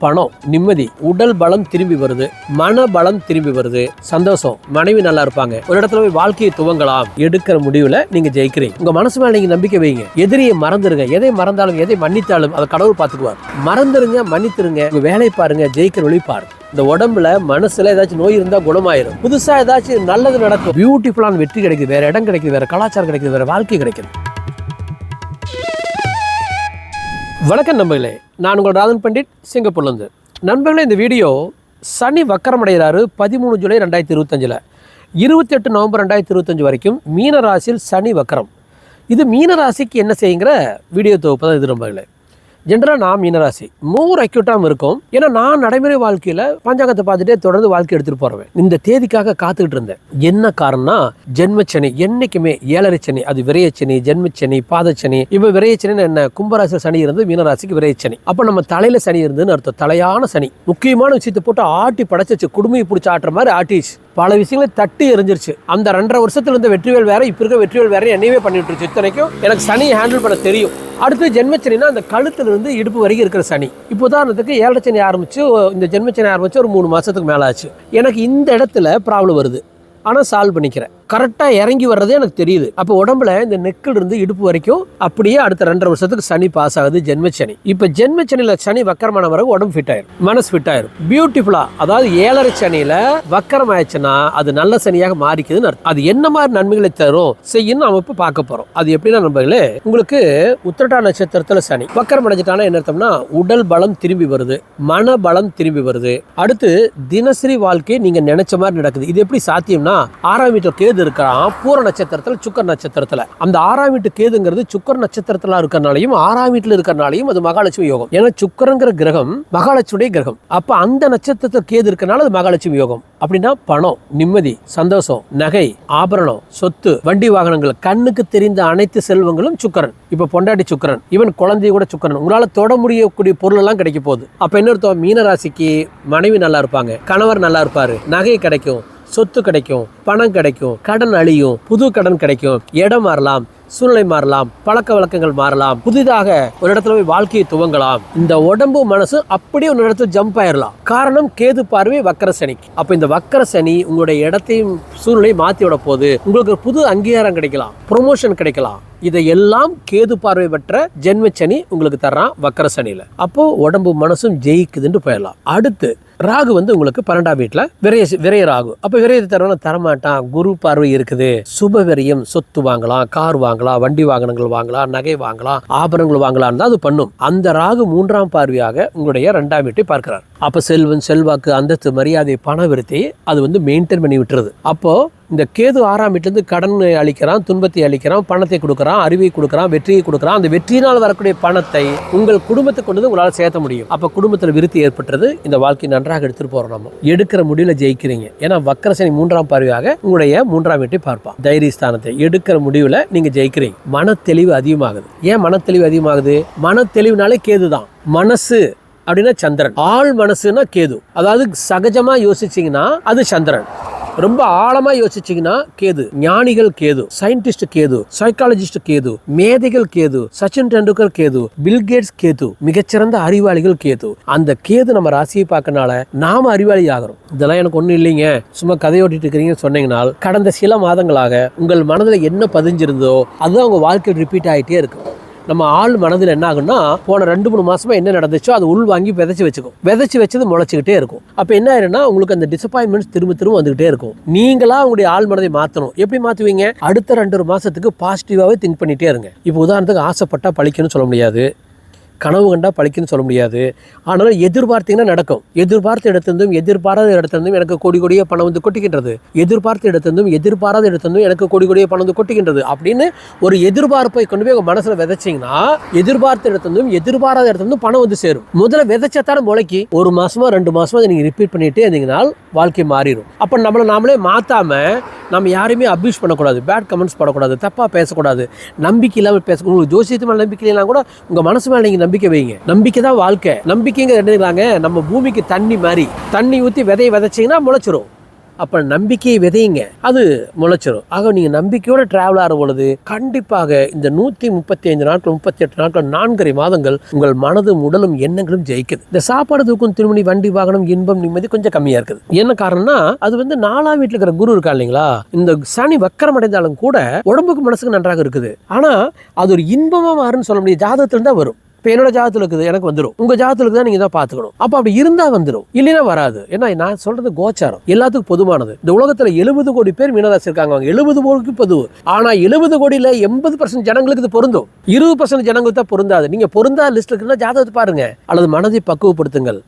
பணம் நிம்மதி உடல் பலம் திரும்பி வருது மன பலம் திரும்பி வருது. சந்தோஷம் மனைவி நல்லா இருப்பாங்க. ஒரு இடத்துல போய் வாழ்க்கையை துவங்கலாம். எடுக்கிற முடிவுல நீங்க ஜெயிக்கிறீங்க. உங்க மனசு மேல நீங்க நம்பிக்கை வைங்க. எதிரியை மறந்துருங்க. எதை மறந்தாலும் எதை மன்னித்தாலும் அதை கடவுள் பார்த்துக்குவார். மறந்துருங்க மன்னித்துருங்க. உங்க வேலை பாருங்க ஜெயிக்கிற வழி பாருங்க. இந்த உடம்புல மனசுல ஏதாச்சும் நோய் இருந்தா குணமாயிரும். புதுசா ஏதாச்சும் நல்லது நடக்கும். பியூட்டிஃபுல்லான வெற்றி கிடைக்குது. வேற இடம் கிடைக்குது. வேற கலாச்சாரம் கிடைக்குது. வேற வாழ்க்கை கிடைக்குது. வணக்கம் நம்பிகளே நான் உங்கள் ராதன் பண்டிட் சிங்கப்பூர்லேருந்து. நண்பர்களே இந்த வீடியோ சனி வக்கரமடைகிறாரு பதிமூணு ஜூலை ரெண்டாயிரத்தி இருபத்தஞ்சில். இருபத்தெட்டு நவம்பர் ரெண்டாயிரத்தி இருபத்தஞ்சு வரைக்கும் மீன ராசியில் சனி வக்கரம். இது மீன ராசிக்கு என்ன செய்யுங்கிற வீடியோ தொகுப்பு தான் இது நண்பர்களே. ஜென்ரலாக நான் மீனராசி. மோர் அக்யூட்டாகவும் இருக்கும். ஏன்னா நான் நடைமுறை வாழ்க்கையில் பஞ்சாங்கத்தை பார்த்துட்டே தொடர்ந்து வாழ்க்கை எடுத்துகிட்டு போகிறவன் இந்த தேதிக்காக காத்துக்கிட்டு இருந்தேன். என்ன காரணம்னா ஜென்மச்சனி என்றைக்குமே ஏழரை சனி அது விரையச்சனி ஜென்மச்சனி பாதச்சனி இப்போ விரையச்சனின்னு என்ன? கும்பராசி சனி இருந்து மீனராசிக்கு விரையச்சனி. அப்போ நம்ம தலையில் சனி இருந்துன்னு அர்த்தம். தலையான சனி. முக்கியமான விஷயத்தை போட்டு ஆட்டி படைச்சிச்சு குடுமையை பிடிச்சி ஆட்டுற மாதிரி ஆட்டிச்சு. பல விஷயங்களை தட்டி எரிஞ்சிருச்சு அந்த ரெண்டரை வருஷத்துல இருந்த வெற்றிவேல் வேற இப்போ இருக்க வெற்றிவேல் வேற என்னையவே பண்ணிட்டு இத்தனைக்கும் எனக்கு சனி ஹேண்டில் பண்ண தெரியும். அடுத்து ஜென்மச்சனினா அந்த கழுத்துல இருந்து இடுப்பு வரைக்கும் இருக்கிற சனி. இப்போ உதாரணத்துக்கு ஏழரை சனி ஆரம்பிச்சு இந்த ஜென்மச்சனி ஆரம்பிச்சு ஒரு மூணு மாசத்துக்கு மேல ஆச்சு எனக்கு இந்த இடத்துல ப்ராப்ளம் வருது. ஆனால் சால்வ் பண்ணிக்கிறேன். கரெக்டாக இறங்கி வர்றதே எனக்கு தெரியுது. அப்போ உடம்புல இந்த நெக்கில் இருந்து இடுப்பு வரைக்கும் அப்படியே அடுத்த ரெண்டரை வருஷத்துக்கு சனி பாஸ் ஆகுது ஜென்மச்சனி. இப்போ ஜென்மச்சனியில் சனி வக்கரமான பிறகு உடம்பு ஃபிட் ஆயிரும் மனசு ஃபிட் ஆயிரும். பியூட்டிஃபுல்லாக அதாவது ஏழரை சனியில் வக்கரம் ஆயிடுச்சுன்னா அது நல்ல சனியாக மாறிக்குதுன்னு அர்த்தம். அது என்ன மாதிரி நன்மைகளை தரும் செய்யும் நம்ம இப்போ பார்க்க போகிறோம் அது எப்படின்னா நண்பர்களே உங்களுக்கு உத்திரட்டா நட்சத்திரத்தில் சனி. வக்கரம் அடைஞ்சிட்டானா என்ன அர்த்தம்னா உடல் பலம் திரும்பி வருது மன பலம் திரும்பி வருது. அடுத்து தினசரி வாழ்க்கை நீங்கள் நினைச்ச மாதிரி நடக்குது. இது எப்படி சாத்தியம்னா ஆறாம் வீட்டில் கேது இருக்கிறான் பூர நட்சத்திரத்தில் சுக்கர் நட்சத்திரத்தில். அந்த ஆறாம் வீட்டு கேதுங்கிறது சுக்கர் நட்சத்திரத்தில் இருக்கிறனாலையும் ஆறாம் வீட்டில் இருக்கிறனாலையும் அது மகாலட்சுமி யோகம். ஏன்னா சுக்கரங்கிற கிரகம் மகாலட்சுமியுடைய கிரகம். அப்போ அந்த நட்சத்திரத்தில் கேது இருக்கனால அது மகாலட்சுமி யோகம். அப்படின்னா பணம் நிம்மதி சந்தோஷம் நகை ஆபரணம் சொத்து வண்டி வாகனங்கள் கண்ணுக்கு தெரிந்த அனைத்து செல்வங்களும் சுக்கரன். இப்போ பொண்டாட்டி சுக்கரன் இவன் குழந்தைய கூட சுக்கரன். உங்களால் தொட முடியக்கூடிய பொருள் எல்லாம் கிடைக்க போகுது. அப்போ என்ன அர்த்தம்? மீனராசிக்கு மனைவி நல்லா இருப்பாங்க கணவர் நல்லா இருப்பாரு நகை கிடைக்கும் சொத்து கிடைக்கும் பணம் கிடைக்கும் கடன் அழியும் புது கடன் கிடைக்கும் இடம் மாறலாம். சூழ்நிலை மாறலாம் பழக்க வழக்கங்கள் மாறலாம் புதிதாக ஒரு இடத்துல போய் வாழ்க்கையை துவங்கலாம். இந்த உடம்பு மனசு அப்படியே ஒரு இடத்துல ஜம்ப் ஆயிடலாம் காரணம் கேது பார்வை வக்கர சனிக்கு அப்ப இந்த வக்கர சனி உங்களுடைய இடத்தையும் சூழ்நிலையை மாத்தி விட போகுது உங்களுக்கு ஒரு புது அங்கீகாரம் கிடைக்கலாம் ப்ரொமோஷன் கிடைக்கலாம். இதையெல்லாம் கேது பார்வை பெற்ற ஜென்மச்சனி உங்களுக்கு தர்றான் வக்கர சனியில. அப்போ உடம்பு மனசும் ஜெயிக்குதுன்னு போயிடலாம். அடுத்து ராகு வந்து உங்களுக்கு பன்னெண்டாம் வீட்டில் விரைய விரைய ராகு. அப்போ விரையத்தை தரவன? தரமாட்டான். குரு பார்வை இருக்குது. சுப விரயம் சொத்து வாங்கலாம் கார் வாங்கலாம். வண்டி வாகனங்கள் வாங்கலாம் நகை வாங்கலாம் ஆபரணங்கள் வாங்கலாம் தான் அது பண்ணும். அந்த ராகு மூன்றாம் பார்வையாக உங்களுடைய ரெண்டாம் வீட்டை பார்க்கிறார். அப்ப செல்வன் செல்வாக்கு அந்தஸ்து மரியாதை பண விருத்தி அது வந்து மெயின்டைன் பண்ணி விட்டுறது அப்போ இந்த கேது ஆறாம் வீட்டிலேருந்து கடன் அளிக்கிறான் துன்பத்தை அளிக்கிறான் பணத்தை கொடுக்குறான் அறிவை கொடுக்குறான் வெற்றியை கொடுக்குறான். அந்த வெற்றியினால் வரக்கூடிய பணத்தை உங்கள் குடும்பத்துக்கு கொண்டு வந்து உங்களால் சேர்த்த முடியும். அப்போ குடும்பத்தில் விருத்தி ஏற்பட்டது. இந்த வாழ்க்கை நன்றாக எடுத்துகிட்டு போகிறோம் நம்ம. எடுக்கிற முடிவில் ஜெயிக்கிறீங்க. ஏன்னா வக்கரசனி மூன்றாம் பார்வையாக உங்களுடைய மூன்றாம் வீட்டை பார்ப்பான். தைரிய ஸ்தானத்தை எடுக்கிற முடிவில் நீங்கள் ஜெயிக்கிறீங்க. மனத்தெளிவு அதிகமாகுது. ஏன் மனத்தெளிவு அதிகமாகுது? மனத்தெளிவுனாலே கேது தான் மனசு அப்படின்னா சந்திரன். ஆள் மனசுனா கேது. அதாவது சகஜமாக யோசிச்சிங்கன்னா அது சந்திரன். ரொம்ப ஆழமா யோசிச்சீங்கன்னா கேது ஞானிகள் கேது சயின்டிஸ்ட் கேது சைக்காலஜிஸ்ட் கேது மேதைகள் கேது சச்சின் டெண்டுல்கர் கேது பில்கேட்ஸ் கேது மிகச்சிறந்த அறிவாளிகள் கேது. அந்த கேது நம்ம ராசியை பார்க்கனால நாம அறிவாளி ஆகிறோம் இதெல்லாம் எனக்கு ஒண்ணும் இல்லைங்க. சும்மா கதையோட்டிட்டு இருக்கிறீங்கன்னு சொன்னீங்கன்னா கடந்த சில மாதங்களாக உங்கள் மனதில் என்ன பதிஞ்சிருந்தோ அதுதான் உங்க வாழ்க்கையில் ரிப்பீட் ஆகிட்டே இருக்கும். நம்ம ஆள் மனதில் என்ன ஆகும்னா போன ரெண்டு மூணு மாசமா என்ன நடந்துச்சோ அது உள் வாங்கி விதைச்சு வச்சுக்கும். விதைச்சு வச்சது முளைச்சிக்கிட்டே இருக்கும். அப்போ என்ன ஆயிரும்னா உங்களுக்கு அந்த டிசப்பாயின்மெண்ட்ஸ் திரும்ப திரும்ப வந்துகிட்டே இருக்கும். நீங்களா உங்களுடைய ஆள் மனதை மாற்றணும் எப்படி மாற்றுவீங்க அடுத்த ரெண்டு மாசத்துக்கு பாசிட்டிவாகவே திங்க் பண்ணிட்டே இருங்க. இப்போ உதாரணத்துக்கு ஆசைப்பட்டா பழிக்கணும்னு சொல்ல முடியாது. கனவு கண்டா பழிக்குன்னு சொல்ல முடியாது. ஆனால் எதிர்பார்த்தீங்கன்னா நடக்கும். எதிர்பார்த்த இடத்திலிருந்தும் எதிர்பாராத இடத்திலிருந்தும் எனக்கு கோடி கோடியே பணம் வந்து கொட்டிக்கின்றது. எதிர்பார்த்த இடத்திலிருந்தும் எதிர்பாராத இடத்திலிருந்தும் எனக்கு கோடி கோடியே பணம் வந்து கொட்டிக்கின்றது அப்படின்னு ஒரு எதிர்பார்ப்பை கொண்டு போய் உங்க மனசுல விதைச்சிங்கன்னா எதிர்பார்த்த இடத்திலிருந்தும் எதிர்பாராத இடத்திலிருந்தும் பணம் வந்து சேரும். முதல்ல விதைச்சத்தான முளைக்கு. ஒரு மாசமா ரெண்டு மாசமா நீங்கள் நீங்க ரிப்பீட் பண்ணிட்டே இருந்தீங்கன்னா வாழ்க்கை மாறிடும். அப்ப நம்மளை நாமளே மாத்தாம நம்ம யாரையுமே அப்யூஸ் பண்ணக்கூடாது. பேட் கமெண்ட்ஸ் பண்ணக்கூடாது தப்பாக பேசக்கூடாது. நம்பிக்கை இல்லாமல் பேச உங்களுக்கு ஜோசியத்து மேலே நம்பிக்கை இல்லைனா கூட உங்கள் மனசு மேலே நீங்கள் நம்பிக்கை வைங்க. நம்பிக்கை தான் வாழ்க்கை. நம்பிக்கைங்க என்னங்கிறாங்க? நம்ம பூமிக்கு தண்ணி மாதிரி. தண்ணி ஊற்றி விதையை விதைச்சிங்கன்னா முளைச்சிரும். அப்போ நம்பிக்கையை விதையுங்க. அது முளைச்சிரும். ஆக நீங்கள் நம்பிக்கையோட ட்ராவல் ஆகிற பொழுது கண்டிப்பாக இந்த நூற்றி முப்பத்தி ஐந்து நாட்கள் முப்பத்தி எட்டு நாட்கள் நான்கரை மாதங்கள் உங்கள் மனதும் உடலும் எண்ணங்களும் ஜெயிக்குது. இந்த சாப்பாடு தூக்கும் திருமணி வண்டி வாகனம் இன்பம் நிம்மதி கொஞ்சம் கம்மியாக இருக்குது. என்ன காரணம்னா அது வந்து நாலாம் வீட்டில் இருக்கிற குரு இருக்கா இல்லைங்களா? இந்த சனி வக்கரம் அடைந்தாலும் கூட உடம்புக்கு மனசுக்கு நன்றாக இருக்குது. ஆனால் அது ஒரு இன்பமாக மாறுன்னு சொல்ல முடியாது. ஜாதகத்தில் தான் வரும். இப்போ என்னோட ஜாதகத்தில் இருக்குது எனக்கு வந்துடும் உங்க ஜாதகத்துக்கு தான் நீங்க தான் பார்த்துக்கணும். அப்போ அப்படி இருந்தா வந்துடும் இல்லைன்னா வராது. ஏன்னா நான் சொல்றது கோச்சாரம். எல்லாத்துக்கும் பொதுவானது. இந்த உலகத்துல எழுபது கோடி பேர் மீனராசி இருக்காங்க. அவங்க எழுபது கோடிக்கு பொது ஆனா எழுபது கோடியில எண்பது பர்சன்ட் ஜனங்களுக்கு இது பொருந்தும். இருபது பர்சன்ட் ஜனங்களுக்கு தான் பொருந்தாது. நீங்க பொருந்தா லிஸ்ட் இருக்குன்னா ஜாதகத்தை பாருங்க. அல்லது மனதை பக்குவப்படுத்துங்கள்.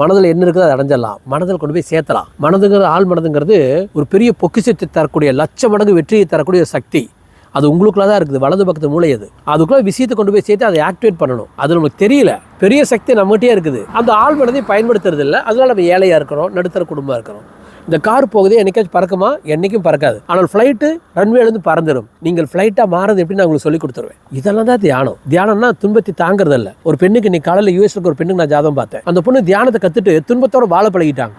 மனதில் என்ன இருக்குதோ அதை அடைஞ்சிடலாம். மனதில் கொண்டு போய் சேர்த்தலாம். மனதுங்கிறது ஆள் மனதுங்கிறது ஒரு பெரிய பொக்கிஷத்தை தரக்கூடிய லட்ச மடங்கு வெற்றியை தரக்கூடிய சக்தி. அது உங்களுக்குள்ள தான் இருக்குது. வலது பக்கத்து மூளை அது. அதுக்குள்ள விஷயத்தை கொண்டு போய் சேர்த்து அதை ஆக்டிவேட் பண்ணணும். அது நமக்கு தெரியல. பெரிய சக்தி நம்மகிட்டே இருக்குது. அந்த ஆள் மனதை பயன்படுத்துறது இல்லை. அதனால நம்ம ஏழையாக இருக்கிறோம் நடுத்தர குடும்பமாக இருக்கிறோம். இந்த கார் போகுது என்னைக்காச்சும் பறக்குமா? என்றைக்கும் பறக்காது. ஆனால் ஃப்ளைட்டு ரன்வேலேருந்து பறந்துடும் நீங்கள் ஃப்ளைட்டாக மாறது எப்படி நான் உங்களுக்கு சொல்லி கொடுத்துருவேன். இதெல்லாம் தான் தியானம். தியானம்னா துன்பத்தை தாங்குறதில்ல. ஒரு பெண்ணுக்கு நீ காலையில் யூஎஸ்க்கு ஒரு பெண்ணுக்கு நான் ஜாதகம் பார்த்தேன். அந்த பொண்ணு தியானத்தை கற்றுட்டு துன்பத்தோடு வாழ பழகிட்டாங்க.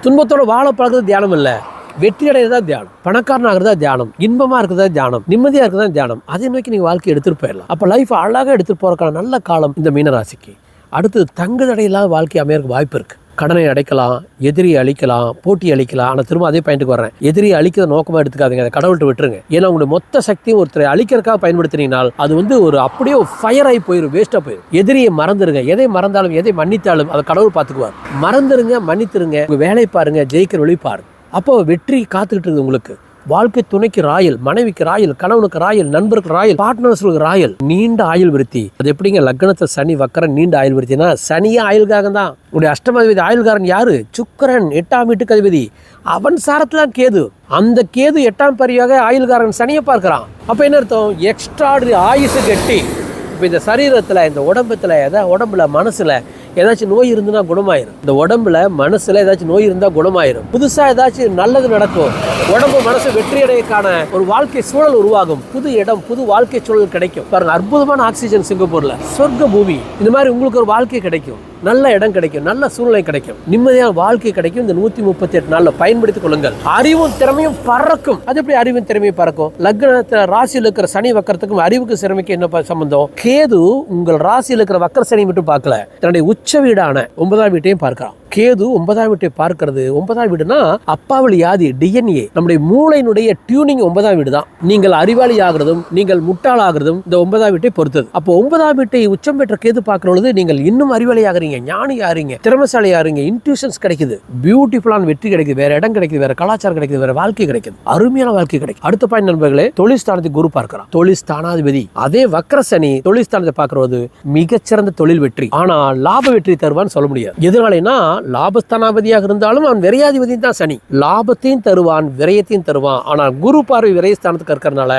துன்பத்தோடு வாழ பழகிறது தியானம் இல்லை. வெற்றி அடையிறதா தியானம். பணக்காரன் ஆகிறதா தியானம். இன்பமா இருக்கிறதா தியானம். நிம்மதியா இருக்கிறதா தியானம். அதை நோக்கி நீங்க வாழ்க்கை எடுத்துட்டு போயிடலாம். அப்ப லைஃப் அழகாக எடுத்துட்டு போறதுக்கான நல்ல காலம் இந்த மீனராசிக்கு. அடுத்தது தங்கு தடையில்லாத வாழ்க்கை அமையறதுக்கு வாய்ப்பு இருக்கு. கடனை அடைக்கலாம் எதிரியை அழிக்கலாம் போட்டி அழிக்கலாம். ஆனால் திரும்ப அதே பாயிண்ட்டுக்கு வரேன் எதிரியை அழிக்கிற நோக்கமாக எடுத்துக்காதீங்க. அதை கடவுள்கிட்ட விட்டுருங்க. ஏன்னா உங்களுடைய மொத்த சக்தியும் ஒருத்தரை அழிக்கிறக்காக பயன்படுத்தினீங்கனால் அது வந்து ஒரு அப்படியே ஃபயர் ஆகி போயிடும் வேஸ்ட்டாக போயிடும் எதிரியை மறந்துருங்க. எதை மறந்தாலும் எதை மன்னித்தாலும் அதை கடவுள் பார்த்துக்குவார். மறந்துருங்க மன்னித்துருங்க. உங்கள் வேலையை பாருங்க ஜெயிக்கிற வழி பாருங்க. அப்போ வெற்றி காத்துக்கிட்டு இருக்குது உங்களுக்கு. வாழ்க்கை துணைக்கு ராயல் மனைவிக்கு ராயல் கணவனுக்கு ராயல் நண்பருக்கு ராயல் பார்ட்னர்ஸுக்கு ராயல். நீண்ட ஆயுள் விருத்தி. அது எப்படிங்க? லக்னத்தை சனி வக்கரன் நீண்ட ஆயுள் விருத்தினா சனியே ஆயுள்காக தான். உடைய அஷ்டமாதிபதி ஆயுள்காரன் யாரு? சுக்கரன் எட்டாம் வீட்டுக்கு அதிபதி. அவன் சாரத்துல கேது. அந்த கேது எட்டாம் பரியாக ஆயுள்காரன் சனியை பார்க்குறான். அப்ப என்ன அர்த்தம்? எக்ஸ்ட்ரா ஆயுசு கட்டி. இப்போ இந்த சரீரத்தில் இந்த உடம்புல எதாவது உடம்புல மனசில் ஏதாச்சும் நோய் இருந்துன்னா குணமாயிரும். இந்த உடம்புல மனசுல ஏதாச்சும் நோய் இருந்தா குணமாயிரும். புதுசா ஏதாச்சும் நல்லது நடக்கும். உடம்பு மனசு வெற்றியடையக்கான ஒரு வாழ்க்கை சூழல் உருவாகும். புது இடம் புது வாழ்க்கை சூழல் கிடைக்கும். பாருங்க அற்புதமான ஆக்சிஜன் சிங்கப்பூர்ல. சொர்க்க பூமி இந்த மாதிரி உங்களுக்கு ஒரு வாழ்க்கை கிடைக்கும். நல்ல இடம் கிடைக்கும் நல்ல சூழ்நிலை கிடைக்கும். நிம்மதியான வாழ்க்கை கிடைக்கும். இந்த நூத்தி முப்பத்தி எட்டு நாளில் பயன்படுத்திக் கொள்ளுங்கள். அறிவும் திறமையும் பறக்கும். அது எப்படி அறிவும் திறமையும் பறக்கும்? லக்னத்தில் ராசியில் இருக்கிற சனி வக்கரத்துக்கும் அறிவுக்கு சிறமைக்கு என்ன சம்பந்தம்? கேது உங்கள் ராசியில் இருக்கிற வக்கர சனி மட்டும் பார்க்கல. தன்னுடைய உச்ச வீடான ஒன்பதாம் வீட்டையும் பார்க்கலாம். கேது ஒன்பதாம் வீட்டை பார்க்கிறது. ஒன்பதாம் வீடுனா அப்பாவளி யாதி டிஎன்ஏ நம்முடைய மூளையினுடைய டியூனிங் ஒன்பதாம் வீடு தான் நீங்கள் அறிவாளி ஆகிறதும் நீங்கள் முட்டாள் ஆகிறதும் இந்த ஒன்பதாம் வீட்டை பொறுத்தது. அப்போ ஒன்பதாம் வீட்டை உச்சம் பெற்ற கேது பார்க்கிற பொழுது நீங்கள் இன்னும் அறிவாளி ஆகிறீங்க ஞானி ஆறீங்க திறமசாலி ஆறீங்க இன்ட்யூஷன்ஸ் கிடைக்குது. பியூட்டிஃபுல்லான வெற்றி கிடைக்குது வேற இடம் கிடைக்குது வேற கலாச்சாரம் கிடைக்குது வேற வாழ்க்கை கிடைக்குது. அருமையான வாழ்க்கை கிடைக்கும் அடுத்த பாயிண்ட் நண்பர்களே தொழில்ஸ்தானத்தை குரு பார்க்கிறான் தொழில்ஸ்தானாதிபதி. அதே வக்கரசனி தொழில்ஸ்தானத்தை பார்க்கிறது மிகச்சிறந்த தொழில் வெற்றி. ஆனால் லாப வெற்றி தருவான்னு சொல்ல முடியாது. எதிராளினா லாபஸ்தானாபதியாக இருந்தாலும் அவன் விரையாதிபதி தான் சனி. லாபத்தையும் தருவான் விரயத்தையும் தருவான். ஆனால் குரு பார்வை விரயஸ்தானத்துக்கு இருக்கிறதுனால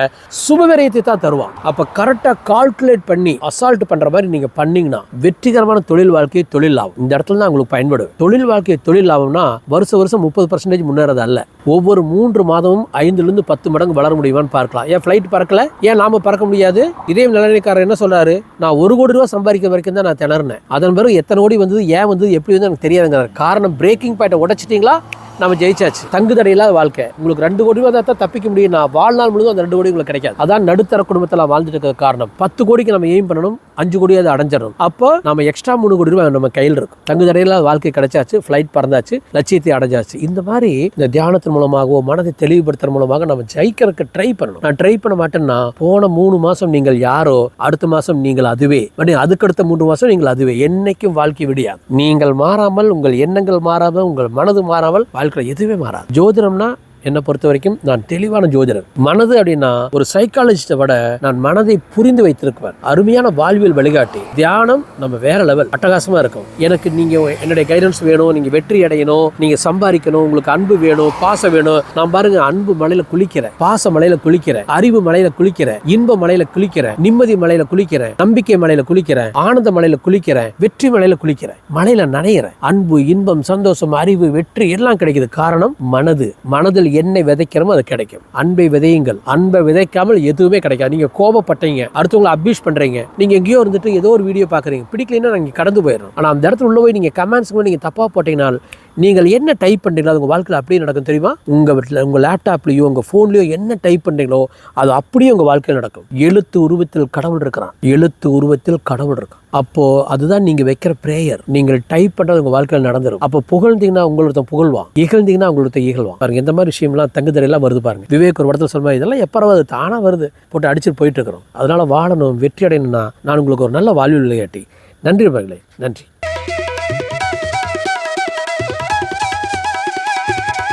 சுப விரயத்தை தான் தருவான். அப்போ கரெக்டாக கால்குலேட் பண்ணி அசால்ட் பண்ணுற மாதிரி நீங்கள் பண்ணீங்கன்னா வெற்றிகரமான தொழில் வாழ்க்கையை தொழில் லாபம். இந்த இடத்துல தான் உங்களுக்கு பயன்படும். தொழில் வாழ்க்கையை தொழில் லாபம்னா வருஷம் வருஷம் முப்பது பர்சன்டேஜ் முன்னேறது அல்ல. ஒவ்வொரு மூன்று மாதமும் ஐந்துலேருந்து பத்து மடங்கு வளர முடியுமான்னு பார்க்கலாம். ஏன் ஃப்ளைட் பறக்கல? ஏன் நாம் பறக்க முடியாது? இதே நிலநிலைக்காரர் என்ன சொல்கிறாரு நான் ஒரு கோடி ரூபா சம்பாதிக்க வரைக்கும் தான் நான் திணறினேன். அதன் பிறகு எத்தனை கோடி வந்தது ஏன் வந்தது எப்படி வந்து எனக்கு தெரியாதுங்கிறார். காரணம் பிரேக்கிங் பாயிண்ட்டை உடச்சிட்டிங்களா? நம்ம ஜெயிச்சாச்சு. தங்கு தடையில்லாத வாழ்க்கை. உங்களுக்கு ரெண்டு கோடி ரூபாய் தான் தப்பிக்க முடியும். நான் வாழ்நாள் முழுவதும் அந்த ரெண்டு கோடி உங்களுக்கு கிடைக்காது. அதான் நடுத்தர குடும்பத்தில் வாழ்ந்துட்டு இருக்க காரணம். பத்து கோடிக்கு நம்ம எய்ம் பண்ணணும். அஞ்சு கோடி அதை அடைஞ்சிடணும். அப்போ நம்ம எக்ஸ்ட்ரா மூணு கோடி ரூபாய் நம்ம கையில் இருக்கும். தங்கு தடையில்லாத வாழ்க்கை கிடைச்சாச்சு. ஃப்ளைட் பறந்தாச்சு. லட்சியத்தை அடைஞ்சாச்சு. இந்த மாதிரி இந்த தியானத்தின் மூலமாகவோ மனதை தெளிவுபடுத்துற மூலமாக நம்ம ஜெயிக்கிறதுக்கு ட்ரை பண்ணணும். நான் ட்ரை பண்ண மாட்டேன்னா போன மூணு மாசம் நீங்கள் யாரோ அடுத்த மாசம் நீங்கள் அதுவே. மறுபடியும் அதுக்கடுத்த மூன்று மாசம் நீங்கள் அதுவே. என்னைக்கும் வாழ்க்கை விடியாது. நீங்கள் மாறாமல் உங்கள் எண்ணங்கள் மாறாமல் உங்கள் மனது மாறாமல் வாழ்க்கையில் எதுவுமே மாறாது. ஜோதிடம்னா என்னை பொறுத்த வரைக்கும் நான் தெளிவான ஜோதிடர். மனது அப்படின்னா ஒரு சைக்காலஜிஸ்டை விட நான் மனதை புரிந்து வைத்திருக்குவேன். அருமையான வாழ்வியல் வழிகாட்டி. தியானம் நம்ம வேற லெவல் அட்டகாசமா இருக்கும். எனக்கு நீங்க என்னுடைய கைடன்ஸ் வேணும் நீங்க வெற்றி அடையணும் நீங்க சம்பாதிக்கணும் உங்களுக்கு அன்பு வேணும் பாசம் வேணும். நான் பாருங்க அன்பு மலையில குளிக்கிறேன் பாச மலையில குளிக்கிறேன் அறிவு மலையில குளிக்கிறேன் இன்ப மலையில குளிக்கிறேன் நிம்மதி மலையில குளிக்கிறேன் நம்பிக்கை மலையில குளிக்கிறேன் ஆனந்த மலையில குளிக்கிறேன் வெற்றி மலையில குளிக்கிறேன். மலையில நனையிறேன். அன்பு இன்பம் சந்தோஷம் அறிவு வெற்றி எல்லாம் கிடைக்குது. காரணம் மனது. மனதில் என்ன விதைக்கிறோமோ அது கிடைக்கும். அன்பை விதையுங்கள். அன்பை விதைக்காமல் எதுவுமே கிடைக்காது. நீங்க கோபப்பட்டீங்க. அடுத்தவங்களை அபியூஸ் பண்றீங்க. நீங்க எங்கேயோ இருந்துட்டு ஏதோ ஒரு வீடியோ பார்க்குறீங்க. பிடிக்கலைன்னா நாங்கள் கடந்து போயிடும் ஆனால் அந்த இடத்துல உள்ள போய் நீங்கள் கமெண்ட்ஸ் நீங்கள் தப்பாக போட்டீங்கன்னா நீங்கள் என்ன டைப் பண்ணுறீங்களோ அது உங்கள் வாழ்க்கையில் அப்படியே நடக்கும் தெரியுமா? உங்கள் வீட்டில் உங்கள் லேப்டாப்லேயோ உங்கள் ஃபோன்லேயோ என்ன டைப் பண்ணுறீங்களோ அது அப்படியே உங்கள் வாழ்க்கையில் நடக்கும். எழுத்து உருவத்தில் கடவுள் இருக்கிறான். எழுத்து உருவத்தில் கடவுள் இருக்கான். அப்போது அதுதான் நீங்கள் வைக்கிற ப்ரேயர் நீங்கள் டைப் பண்ணுறது உங்கள் வாழ்க்கையில் நடந்துடும் அப்போ புகழ்ந்தீங்கன்னா உங்களோட புகழ்வான். இகழ்ந்தீங்கன்னா உங்களோட இகழ்வான். பாருங்க இந்த மாதிரி விஷயம்லாம் தங்குதடையெல்லாம் வருது பாருங்க. விவேக் ஒரு இடத்துல சொல்லுவாங்க இதெல்லாம் எப்போ வருது? தானாக வருது. போட்டு அடிச்சுட்டு போயிட்டு இருக்கிறோம். அதனால் வாழணும் வெற்றி அடையணும்னா நான் உங்களுக்கு ஒரு நல்ல வாழ்வில் விளையாட்டி. நன்றி மகளே நன்றி.